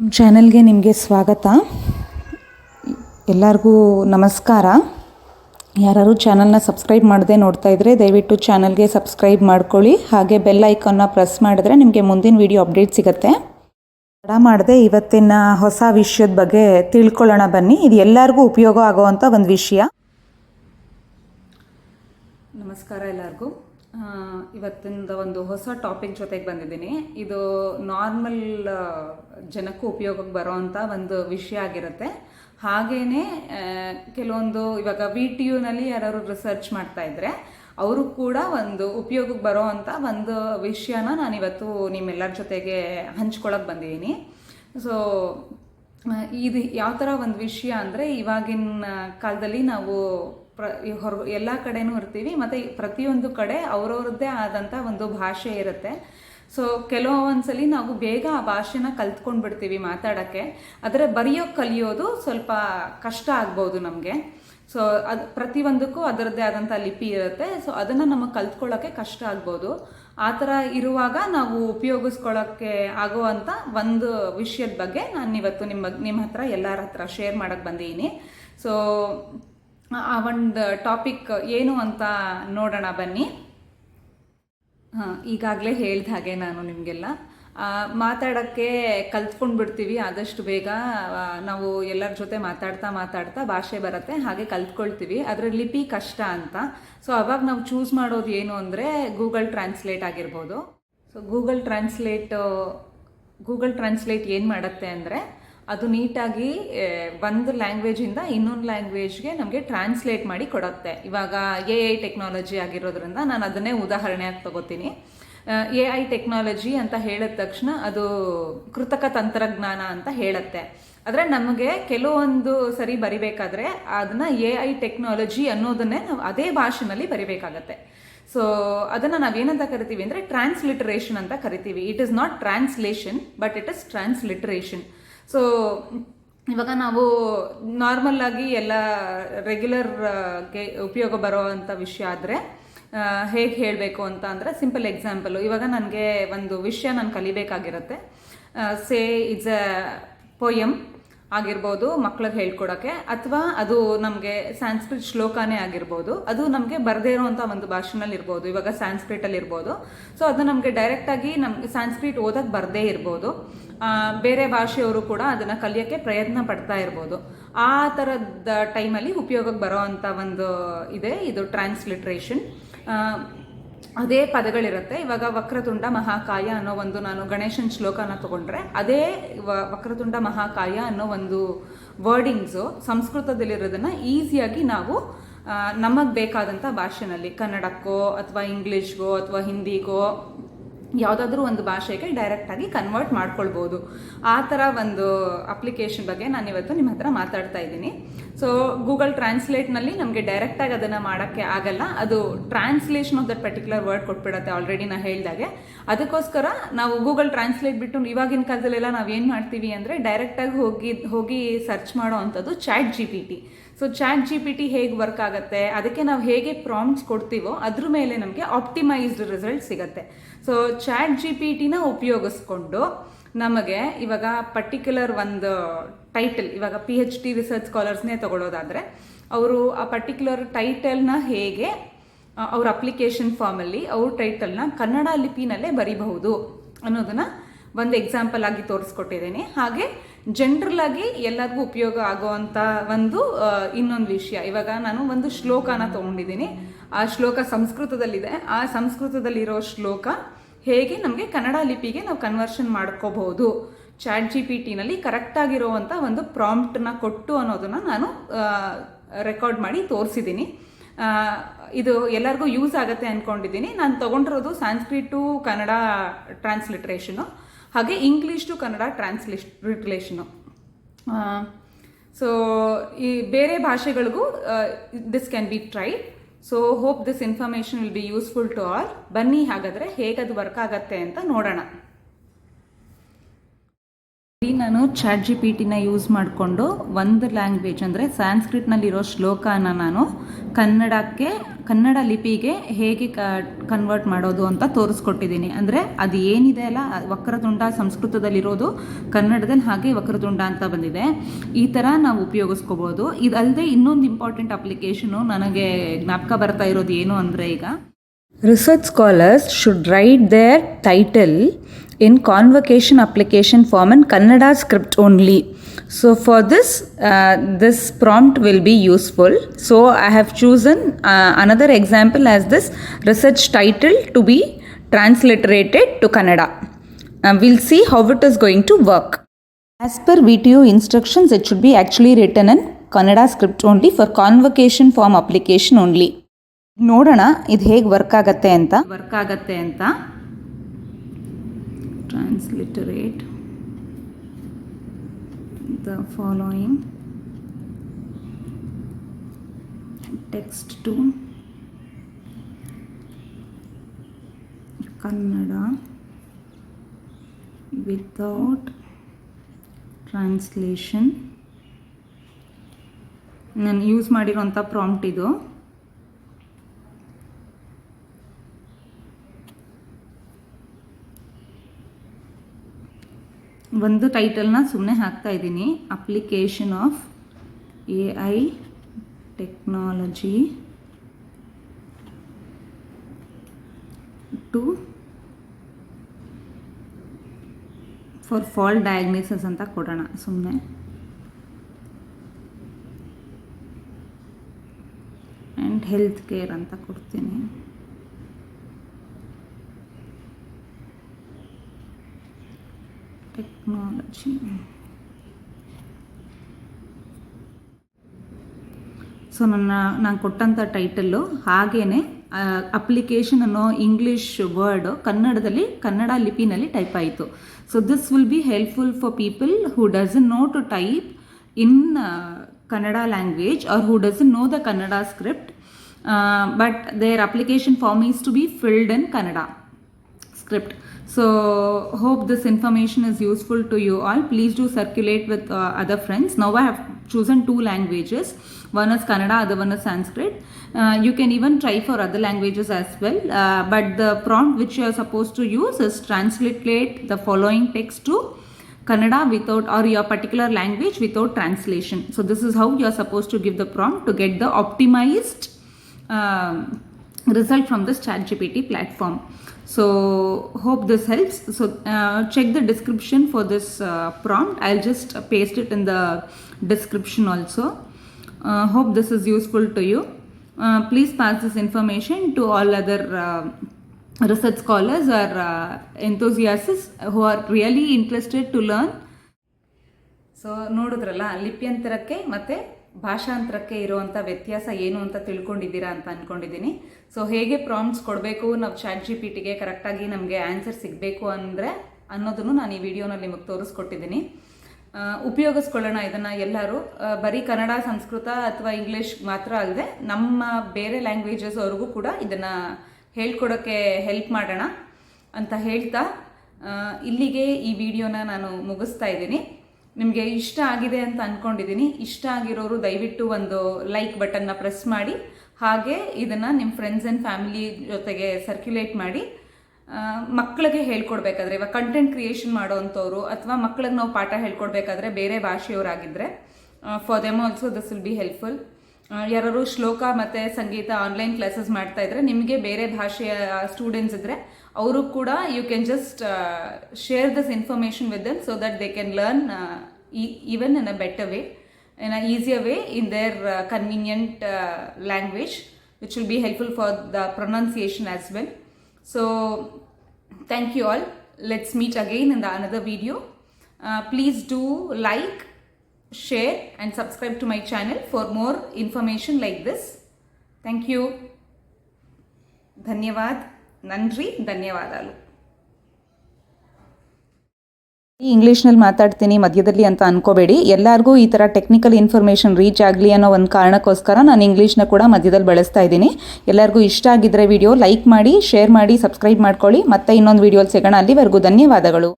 ನಮ್ಮ ಚಾನೆಲ್ಗೆ ನಿಮಗೆ ಸ್ವಾಗತ. ಎಲ್ಲರಿಗೂ ನಮಸ್ಕಾರ. ಯಾರು ಚಾನಲ್ನ ಸಬ್ಸ್ಕ್ರೈಬ್ ಮಾಡದೆ ನೋಡ್ತಾ ಇದ್ದರೆ ದಯವಿಟ್ಟು ಚಾನಲ್ಗೆ ಸಬ್ಸ್ಕ್ರೈಬ್ ಮಾಡ್ಕೊಳ್ಳಿ. ಹಾಗೆ ಬೆಲ್ ಐಕಾನ್ನ ಪ್ರೆಸ್ ಮಾಡಿದ್ರೆ ನಿಮಗೆ ಮುಂದಿನ ವಿಡಿಯೋ ಅಪ್ಡೇಟ್ ಸಿಗುತ್ತೆ. ತಡ ಮಾಡದೆ ಇವತ್ತಿನ ಹೊಸ ವಿಷಯದ ಬಗ್ಗೆ ತಿಳ್ಕೊಳ್ಳೋಣ ಬನ್ನಿ. ಇದು ಎಲ್ಲರಿಗೂ ಉಪಯೋಗ ಆಗುವಂಥ ಒಂದು ವಿಷಯ. ನಮಸ್ಕಾರ ಎಲ್ಲರಿಗೂ. ಇವತ್ತಿಂದ ಒಂದು ಹೊಸ ಟಾಪಿಕ್ ಜೊತೆಗೆ ಬಂದಿದ್ದೀನಿ. ಇದು ನಾರ್ಮಲ್ ಜನಕ್ಕೂ ಉಪಯೋಗಕ್ಕೆ ಬರೋವಂಥ ಒಂದು ವಿಷಯ ಆಗಿರುತ್ತೆ. ಹಾಗೇನೆ ಕೆಲವೊಂದು ಇವಾಗ ವಿ ಟಿ ಯುನಲ್ಲಿ ಯಾರು ರಿಸರ್ಚ್ ಮಾಡ್ತಾ ಇದ್ರೆ, ಅವರು ಕೂಡ ಒಂದು ಉಪಯೋಗಕ್ಕೆ ಬರೋವಂಥ ಒಂದು ವಿಷಯನ ನಾನಿವತ್ತು ನಿಮ್ಮೆಲ್ಲರ ಜೊತೆಗೆ ಹಂಚ್ಕೊಳಕ್ಕೆ ಬಂದಿದ್ದೀನಿ. ಸೊ ಇದು ಯಾವ ಥರ ಒಂದು ವಿಷಯ ಅಂದರೆ, ಇವಾಗಿನ ಕಾಲದಲ್ಲಿ ನಾವು ಪ್ರ ಹೊರ, ಎಲ್ಲ ಕಡೆನೂ ಇರ್ತೀವಿ, ಮತ್ತು ಪ್ರತಿಯೊಂದು ಕಡೆ ಅವ್ರವ್ರದ್ದೇ ಆದಂಥ ಒಂದು ಭಾಷೆ ಇರುತ್ತೆ. ಸೊ ಕೆಲವೊಂದ್ಸಲಿ ನಾವು ಬೇಗ ಆ ಭಾಷೆನ ಕಲ್ತ್ಕೊಂಡು ಬಿಡ್ತೀವಿ ಮಾತಾಡೋಕ್ಕೆ. ಆದರೆ ಬರೆಯೋಕ್ಕೆ ಕಲಿಯೋದು ಸ್ವಲ್ಪ ಕಷ್ಟ ಆಗ್ಬೋದು ನಮಗೆ. ಸೊ ಅದು, ಪ್ರತಿಯೊಂದಕ್ಕೂ ಅದರದ್ದೇ ಆದಂಥ ಲಿಪಿ ಇರುತ್ತೆ. ಸೊ ಅದನ್ನು ನಮಗೆ ಕಲ್ತ್ಕೊಳ್ಳೋಕ್ಕೆ ಕಷ್ಟ ಆಗ್ಬೋದು. ಆ ಥರ ಇರುವಾಗ ನಾವು ಉಪಯೋಗಿಸ್ಕೊಳ್ಳೋಕ್ಕೆ ಆಗುವಂಥ ಒಂದು ವಿಷಯದ ಬಗ್ಗೆ ನಾನು ಇವತ್ತು ನಿಮ್ಮ ನಿಮ್ಮ ಹತ್ರ ಎಲ್ಲರ ಹತ್ರ ಶೇರ್ ಮಾಡೋಕ್ಕೆ ಬಂದಿದ್ದೀನಿ ಸೊ ಆ ಒಂದು ಟಾಪಿಕ್ ಏನು ಅಂತ ನೋಡೋಣ ಬನ್ನಿ. ಹಾಂ, ಈಗಾಗಲೇ ಹೇಳ್ದ ಹಾಗೆ ನಾನು ನಿಮಗೆಲ್ಲ. ಮಾತಾಡೋಕ್ಕೆ ಕಲ್ತ್ಕೊಂಡು ಬಿಡ್ತೀವಿ, ಆದಷ್ಟು ಬೇಗ ನಾವು ಎಲ್ಲರ ಜೊತೆ ಮಾತಾಡ್ತಾ ಮಾತಾಡ್ತಾ ಭಾಷೆ ಬರುತ್ತೆ, ಹಾಗೆ ಕಲ್ತ್ಕೊಳ್ತೀವಿ. ಅದರ ಲಿಪಿ ಕಷ್ಟ ಅಂತ. ಸೊ ಅವಾಗ ನಾವು ಚೂಸ್ ಮಾಡೋದು ಏನು ಅಂದರೆ ಗೂಗಲ್ ಟ್ರಾನ್ಸ್ಲೇಟ್ ಆಗಿರ್ಬೋದು. So Google translate Google translate ಏನು ಮಾಡುತ್ತೆ ಅಂದರೆ ಅದು ನೀಟಾಗಿ ಒಂದು ಲ್ಯಾಂಗ್ವೇಜಿಂದ ಇನ್ನೊಂದು ಲ್ಯಾಂಗ್ವೇಜ್ಗೆ ನಮಗೆ ಟ್ರಾನ್ಸ್ಲೇಟ್ ಮಾಡಿ ಕೊಡುತ್ತೆ. ಇವಾಗ ಎ ಐ ಟೆಕ್ನಾಲಜಿ ಆಗಿರೋದ್ರಿಂದ ನಾನು ಅದನ್ನೇ ಉದಾಹರಣೆಯಾಗಿ ತಗೋತೀನಿ. ಎ ಐ ಟೆಕ್ನಾಲಜಿ ಅಂತ ಹೇಳಿದ ತಕ್ಷಣ ಅದು ಕೃತಕ ತಂತ್ರಜ್ಞಾನ ಅಂತ ಹೇಳುತ್ತೆ. ಆದರೆ ನಮಗೆ ಕೆಲವೊಂದು ಸರಿ ಬರಿಬೇಕಾದ್ರೆ ಅದನ್ನ ಎ ಐ ಟೆಕ್ನಾಲಜಿ ಅನ್ನೋದನ್ನೇ ನಾವು ಅದೇ ಭಾಷೆನಲ್ಲಿ ಬರಿಬೇಕಾಗತ್ತೆ. ಸೊ ಅದನ್ನು ನಾವೇನಂತ ಕರಿತೀವಿ ಅಂದರೆ ಟ್ರಾನ್ಸ್ಲಿಟರೇಷನ್ ಅಂತ ಕರಿತೀವಿ. It is not translation but it is transliteration so ಇವಾಗ ನಾವು ನಾರ್ಮಲ್ ಆಗಿ ಎಲ್ಲ ರೆಗ್ಯುಲರ್ಗೆ ಉಪಯೋಗ ಬರುವಂತ ವಿಷಯ ಆದರೆ ಹೇಗೆ ಹೇಳಬೇಕು ಅಂತ ಅಂದರೆ ಸಿಂಪಲ್ ಎಕ್ಸಾಂಪಲು ಇವಾಗ ನನಗೆ ಒಂದು ವಿಷಯ ನಾನು ಕಲಿಬೇಕಾಗಿರುತ್ತೆ. ಸೇ ಇಸ್ ಅ ಪೊಯಮ್ ಆಗಿರ್ಬೋದು ಮಕ್ಳಿಗೆ ಹೇಳ್ಕೊಡೋಕ್ಕೆ, ಅಥವಾ ಅದು ನಮಗೆ ಸ್ಯಾನ್ಸ್ಕ್ರಿಟ್ ಶ್ಲೋಕನೇ ಆಗಿರ್ಬೋದು. ಅದು ನಮಗೆ ಬರದೇ ಇರೋವಂಥ ಒಂದು ಭಾಷೆನಲ್ಲಿ ಇರ್ಬೋದು. ಇವಾಗ ಸ್ಯಾನ್ಸ್ಕ್ರಿಟಲ್ಲಿ ಇರ್ಬೋದು. ಸೊ ಅದು ನಮಗೆ ಡೈರೆಕ್ಟಾಗಿ ನಮ್ಗೆ ಸ್ಯಾನ್ಸ್ಕ್ರಿಟ್ ಓದಕ್ಕೆ ಬರದೇ ಇರ್ಬೋದು. ಬೇರೆ ಭಾಷೆಯವರು ಕೂಡ ಅದನ್ನು ಕಲಿಯೋಕ್ಕೆ ಪ್ರಯತ್ನ ಪಡ್ತಾ ಇರ್ಬೋದು. ಆ ಥರದ ಟೈಮಲ್ಲಿ ಉಪಯೋಗಕ್ಕೆ ಬರೋ ಅಂಥ ಒಂದು ಇದೆ, ಇದು ಟ್ರಾನ್ಸ್ಲಿಟ್ರೇಷನ್. ಅದೇ ಪದಗಳಿರುತ್ತೆ. ಇವಾಗ ವಕ್ರತುಂಡ ಮಹಾಕಾಯ ಅನ್ನೋ ಒಂದು ನಾನು ಗಣೇಶನ್ ಶ್ಲೋಕನ ತಗೊಂಡ್ರೆ, ಅದೇ ವಕ್ರತುಂಡ ಮಹಾಕಾಯ ಅನ್ನೋ ಒಂದು ವರ್ಡಿಂಗ್ಸು ಸಂಸ್ಕೃತದಲ್ಲಿರೋದನ್ನು ಈಸಿಯಾಗಿ ನಾವು ನಮಗೆ ಬೇಕಾದಂಥ ಭಾಷೆನಲ್ಲಿ ಕನ್ನಡಕ್ಕೋ ಅಥವಾ ಇಂಗ್ಲೀಷ್ಗೋ ಅಥವಾ ಹಿಂದಿಗೋ ಯಾವುದಾದ್ರೂ ಒಂದು ಭಾಷೆಗೆ ಡೈರೆಕ್ಟಾಗಿ ಕನ್ವರ್ಟ್ ಮಾಡ್ಕೊಳ್ಬೋದು. ಆ ಥರ ಒಂದು ಅಪ್ಲಿಕೇಶನ್ ಬಗ್ಗೆ ನಾನು ಇವತ್ತು ನಿಮ್ಮ ಹತ್ರ ಮಾತಾಡ್ತಾ ಇದ್ದೀನಿ. ಸೊ ಗೂಗಲ್ ಟ್ರಾನ್ಸ್ಲೇಟ್ನಲ್ಲಿ ನಮಗೆ ಡೈರೆಕ್ಟಾಗಿ ಅದನ್ನು ಮಾಡೋಕ್ಕೆ ಆಗಲ್ಲ. ಅದು translation of that particular word ಕೊಟ್ಬಿಡತ್ತೆ already ನಾನು ಹೇಳಿದಾಗೆ. ಅದಕ್ಕೋಸ್ಕರ ನಾವು ಗೂಗಲ್ ಟ್ರಾನ್ಸ್ಲೇಟ್ ಬಿಟ್ಟು ಇವಾಗಿನ ಕಾಲದಲ್ಲೆಲ್ಲ ನಾವು ಏನು ಮಾಡ್ತೀವಿ ಅಂದರೆ ಡೈರೆಕ್ಟಾಗಿ ಹೋಗಿ ಹೋಗಿ ಸರ್ಚ್ ಮಾಡೋ ಅಂಥದ್ದು chat G P T so chat G P T ಹೇಗೆ ವರ್ಕ್ ಆಗುತ್ತೆ? ಅದಕ್ಕೆ ನಾವು ಹೇಗೆ ಪ್ರಾಮ್ಸ್ ಕೊಡ್ತೀವೋ ಅದ್ರ ಮೇಲೆ ನಮಗೆ ಆಪ್ಟಿಮೈಸ್ಡ್ ರಿಸಲ್ಟ್ ಸಿಗುತ್ತೆ. ಸೊ ಚಾಟ್ ಜಿ ಪಿ ಟಿನ ಉಪಯೋಗಿಸ್ಕೊಂಡು ನಮಗೆ ಇವಾಗ ಪರ್ಟಿಕ್ಯುಲರ್ ಒಂದು ಟೈಟಲ್ ಇವಾಗ ಪಿ ಎಚ್ ಡಿ ರಿಸರ್ಚ್ ಸ್ಕಾಲರ್ಸ್ನೇ ತಗೊಳ್ಳೋದಾದರೆ ಅವರು ಆ ಪರ್ಟಿಕ್ಯುಲರ್ ಟೈಟಲ್ನ ಹೇಗೆ ಅವ್ರ ಅಪ್ಲಿಕೇಶನ್ ಫಾರ್ಮಲ್ಲಿ ಅವ್ರ ಟೈಟಲ್ನ ಕನ್ನಡ ಲಿಪಿನಲ್ಲೇ ಬರಿಬಹುದು ಅನ್ನೋದನ್ನು ಒಂದು ಎಕ್ಸಾಂಪಲ್ ಆಗಿ ತೋರಿಸ್ಕೊಟ್ಟಿದ್ದೀನಿ. ಹಾಗೆ ಜನರಲ್ ಆಗಿ ಎಲ್ಲರಿಗೂ ಉಪಯೋಗ ಆಗುವಂತ ಒಂದು ಇನ್ನೊಂದು ವಿಷಯ. ಇವಾಗ ನಾನು ಒಂದು ಶ್ಲೋಕನ ತಗೊಂಡಿದ್ದೀನಿ. ಆ ಶ್ಲೋಕ ಸಂಸ್ಕೃತದಲ್ಲಿದೆ. ಆ ಸಂಸ್ಕೃತದಲ್ಲಿರೋ ಶ್ಲೋಕ ಹೇಗೆ ನಮಗೆ ಕನ್ನಡ ಲಿಪಿಗೆ ನಾವು ಕನ್ವರ್ಷನ್ ಮಾಡ್ಕೋಬಹುದು? ಚಾಟ್ ಜಿ ಪಿ ಟಿನಲ್ಲಿ ಕರೆಕ್ಟಾಗಿರೋವಂಥ ಒಂದು ಪ್ರಾಂಪ್ಟನ್ನ ಕೊಟ್ಟು ಅನ್ನೋದನ್ನ ನಾನು ರೆಕಾರ್ಡ್ ಮಾಡಿ ತೋರಿಸಿದ್ದೀನಿ. ಇದು ಎಲ್ಲರಿಗೂ ಯೂಸ್ ಆಗುತ್ತೆ ಅಂದ್ಕೊಂಡಿದ್ದೀನಿ ನಾನು ತೊಗೊಂಡಿರೋದು ಸಾಂಸ್ಕ್ರಿಟ್ ಟು ಕನ್ನಡ ಟ್ರಾನ್ಸ್ಲಿಟ್ರೇಷನು ಹಾಗೆ English to Kannada translation so ಈ ಬೇರೆ ಭಾಷೆಗಳಿಗೂ this can be try so hope this information will be useful to all ಬನ್ನಿ ಹಾಗಾದರೆ ಹೇಗೆ ಅದು ವರ್ಕ್ ಆಗತ್ತೆ ಅಂತ ನೋಡೋಣ. ಇಲ್ಲಿ ನಾನು ಚಾಟ್ ಜಿ ಪಿ ಟಿನ ಯೂಸ್ ಮಾಡಿಕೊಂಡು ಒಂದು ಲ್ಯಾಂಗ್ವೇಜ್ ಅಂದರೆ ಸ್ಯಾನ್ಸ್ಕ್ರಿಟ್ನಲ್ಲಿರೋ ಶ್ಲೋಕನ ನಾನು ಕನ್ನಡಕ್ಕೆ, ಕನ್ನಡ ಲಿಪಿಗೆ ಹೇಗೆ ಕನ್ವರ್ಟ್ ಮಾಡೋದು ಅಂತ ತೋರಿಸ್ಕೊಟ್ಟಿದ್ದೀನಿ. ಅಂದರೆ ಅದು ಏನಿದೆ ಅಲ್ಲ, ವಕ್ರತುಂಡ ಸಂಸ್ಕೃತದಲ್ಲಿರೋದು ಕನ್ನಡದಲ್ಲಿ ಹಾಗೆ ವಕ್ರತುಂಡ ಅಂತ ಬಂದಿದೆ. ಈ ಥರ ನಾವು ಉಪಯೋಗಿಸ್ಕೋಬೋದು. ಇದಲ್ಲದೆ ಇನ್ನೊಂದು ಇಂಪಾರ್ಟೆಂಟ್ ಅಪ್ಲಿಕೇಶನು ನನಗೆ ಜ್ಞಾಪಕ ಬರ್ತಾ ಇರೋದು ಏನು ಅಂದರೆ ಈಗ research scholars should write their title in convocation application form in Kannada script only. So for this, uh, this prompt will be useful. So I have chosen uh, another example as this research title to be transliterated to Kannada. Uh, we'll see how it is going to work. As per VTO instructions, it should be actually written in Kannada script only for convocation form application only. ನೋಡೋಣ ಇದು ಹೇಗೆ work ಆಗತ್ತೆ ಅಂತ work ಆಗತ್ತೆ ಅಂತ transliterate the following text to Kannada without translation ನಾನು use ಮಾಡಿರೋಂಥ prompt ಇದು. ಒಂದು ಟೈಟಲ್ನ ಸುಮ್ಮನೆ ಹಾಕ್ತಾ ಇದ್ದೀನಿ. Application of A I technology to for fall diagnosis ಅಂತ ಕೊಡೋಣ ಸುಮ್ಮನೆ ಆ್ಯಂಡ್ ಹೆಲ್ತ್ ಕೇರ್ ಅಂತ ಕೊಡ್ತೀನಿ. ಟೆಕ್ನಾಲಜಿ ಸೊ ನನ್ನ, ನಾನು ಕೊಟ್ಟಂಥ ಟೈಟಲ್ಲು ಹಾಗೇ ಅಪ್ಲಿಕೇಶನ್ ಅನ್ನೋ ಇಂಗ್ಲೀಷ್ ವರ್ಡ್ ಕನ್ನಡದಲ್ಲಿ, ಕನ್ನಡ ಲಿಪಿನಲ್ಲಿ ಟೈಪ್ ಆಯಿತು. So this will be helpful for people who doesn't know to type in Kannada language or who doesn't know the Kannada script but their application form is to be filled in Kannada script. So, hope this information is useful to you all. Please do circulate with uh, other friends. Now, I have chosen two languages. One is Kannada, other one is Sanskrit. Uh, you can even try for other languages as well. Uh, but the prompt which you are supposed to use is translate the following text to Kannada without or your particular language without translation. So, this is how you are supposed to give the prompt to get the optimized um, result from this ChatGPT platform. So hope this helps. So uh, check the description for this uh, prompt. I'll just uh, paste it in the description also. Uh, hope this is useful to you. Uh, please pass this information to all other uh, research scholars or uh, enthusiasts who are really interested to learn so ನೋಡಿದ್ರಲ್ಲ ಲಿಪ್ಯಂತರಕ್ಕೆ ಮತ್ತು ಭಾಷಾಂತರಕ್ಕೆ ಇರುವಂಥ ವ್ಯತ್ಯಾಸ ಏನು ಅಂತ ತಿಳ್ಕೊಂಡಿದ್ದೀರಾ ಅಂತ ಅಂದ್ಕೊಂಡಿದ್ದೀನಿ so ಹೇಗೆ ಪ್ರಾಮ್ಸ್ ಕೊಡಬೇಕು ನಾವು ಚಾಟ್ ಜಿ ಪಿ ಟಿಗೆ ಕರೆಕ್ಟಾಗಿ ನಮಗೆ ಆನ್ಸರ್ ಸಿಗಬೇಕು ಅಂದರೆ ಅನ್ನೋದನ್ನು ನಾನು ಈ ವಿಡಿಯೋನಲ್ಲಿ ನಿಮಗೆ ತೋರಿಸ್ಕೊಟ್ಟಿದ್ದೀನಿ. ಉಪಯೋಗಿಸ್ಕೊಳ್ಳೋಣ ಇದನ್ನು ಎಲ್ಲರೂ. ಬರೀ ಕನ್ನಡ, ಸಂಸ್ಕೃತ ಅಥವಾ ಇಂಗ್ಲೀಷ್ ಮಾತ್ರ ಅಲ್ಲದೆ ನಮ್ಮ ಬೇರೆ ಲ್ಯಾಂಗ್ವೇಜಸ್ ಅವ್ರಿಗೂ ಕೂಡ ಇದನ್ನು ಹೇಳ್ಕೊಡೋಕ್ಕೆ ಹೆಲ್ಪ್ ಮಾಡೋಣ ಅಂತ ಹೇಳ್ತಾ ಇಲ್ಲಿಗೆ ಈ ವಿಡಿಯೋನ ನಾನು ಮುಗಿಸ್ತಾ ಇದ್ದೀನಿ. ನಿಮಗೆ ಇಷ್ಟ ಆಗಿದೆ ಅಂತ ಅಂದ್ಕೊಂಡಿದ್ದೀನಿ ಇಷ್ಟ ಆಗಿರೋರು ದಯವಿಟ್ಟು ಒಂದು ಲೈಕ್ ಬಟನ್ನ ಪ್ರೆಸ್ ಮಾಡಿ. ಹಾಗೆ ಇದನ್ನು ನಿಮ್ಮ ಫ್ರೆಂಡ್ಸ್ ಆ್ಯಂಡ್ ಫ್ಯಾಮಿಲಿ ಜೊತೆಗೆ ಸರ್ಕ್ಯುಲೇಟ್ ಮಾಡಿ. ಮಕ್ಕಳಿಗೆ ಹೇಳ್ಕೊಡ್ಬೇಕಾದ್ರೆ, ಇವಾಗ ಕಂಟೆಂಟ್ ಕ್ರಿಯೇಷನ್ ಮಾಡೋವಂಥವ್ರು ಅಥವಾ ಮಕ್ಕಳಿಗೆ ನಾವು ಪಾಠ ಹೇಳ್ಕೊಡ್ಬೇಕಾದ್ರೆ ಬೇರೆ ಭಾಷೆಯವರಾಗಿದ್ದರೆ for them also this will be helpful ಯಾರು ಶ್ಲೋಕ ಮತ್ತು ಸಂಗೀತ ಆನ್ಲೈನ್ ಕ್ಲಾಸಸ್ ಮಾಡ್ತಾ ಇದ್ರೆ ನಿಮಗೆ ಬೇರೆ ಭಾಷೆಯ ಸ್ಟೂಡೆಂಟ್ಸ್ ಇದ್ದರೆ ಅವರು ಕೂಡ you can just share this information with them so that they can learn even in a better way in a easier way in their convenient language which language, which will be helpful for the pronunciation as well. So all let's meet let's in the another the please do like share and subscribe to my channel for more information like this. Thank you. ಧನ್ಯವಾದ. ನನ್ರಿ. ಧನ್ಯವಾದಾಲು ಇಂಗ್ಲೀಷ್ನಲ್ಲಿ ಮಾತಾಡ್ತೀನಿ, ಮಧ್ಯದಲ್ಲಿ ಅಂತ ಅನ್ಕೋಬೇಡಿ. ಎಲ್ಲರಿಗೂ ಈ ಥರ technical information reach ಆಗಲಿ ಅನ್ನೋ ಒಂದು ಕಾರಣಕ್ಕೋಸ್ಕರ ನಾನು ಇಂಗ್ಲೀಷ್ನ ಕೂಡ ಮಧ್ಯದಲ್ಲಿ ಬಳಸ್ತಾ ಇದ್ದೀನಿ. ಎಲ್ಲರಿಗೂ ಇಷ್ಟ ಆಗಿದ್ದರೆ ವಿಡಿಯೋ ಲೈಕ್ ಮಾಡಿ ಶೇರ್ ಮಾಡಿ ಸಬ್ಸ್ಕ್ರೈಬ್ ಮಾಡ್ಕೊಳ್ಳಿ. ಮತ್ತೆ ಇನ್ನೊಂದು ವಿಡಿಯೋಲಿ ಸಿಗೋಣ. ಅಲ್ಲಿವರೆಗೂ ಧನ್ಯವಾದಗಳು.